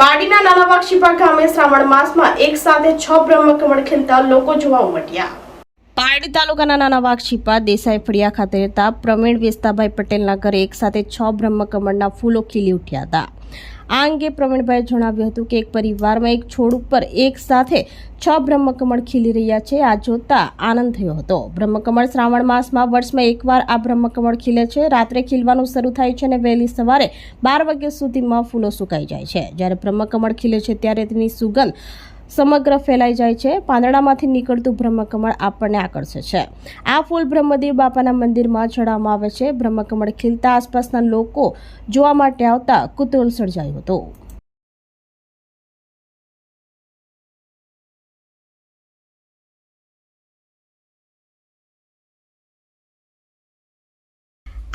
પાડીના નાના વાક્ષીપા ગામે શ્રાવણ માસમાં એક સાથે છ બ્રહ્મકમળ ખીલતા લોકો જોવા ઉમટ્યા. પારડી તાલુકાના નાના વાક્ષીપા દેસાઈ ફળિયા ખાતે રહેતા પ્રવીણ વેસ્તાભાઈ પટેલના ઘરે એક સાથે છ બ્રહ્મકમળના ફૂલો ખીલી ઉઠ્યા હતા. આ અંગે પ્રવીણભાઈએ જણાવ્યું હતું કે એક પરિવારમાં એક છોડ ઉપર એક સાથે છ બ્રહ્મકમળ ખીલી રહ્યા છે. આ જોતા આનંદ થયો હતો. બ્રહ્મકમળ શ્રાવણ માસમાં વર્ષમાં એકવાર આ બ્રહ્મકમળ ખીલે છે. રાત્રે ખીલવાનું શરૂ થાય છે અને વહેલી સવારે બાર વાગ્યા સુધીમાં ફૂલો સુકાઈ જાય છે. જ્યારે બ્રહ્મકમળ ખીલે છે ત્યારે તેની સુગંધ સમગ્ર ફેલાઈ જાય છે. પાંદડામાંથી નીકળતું બ્રહ્મકમળ આપણને આકર્ષે છે. આ ફૂલ બ્રહ્મદેવ બાપાના મંદિરમાં ચડાવવામાં આવે છે. બ્રહ્મકમળ ખીલતા આસપાસના લોકો જોવા માટે આવતા કુતૂહલ સર્જાયું હતું.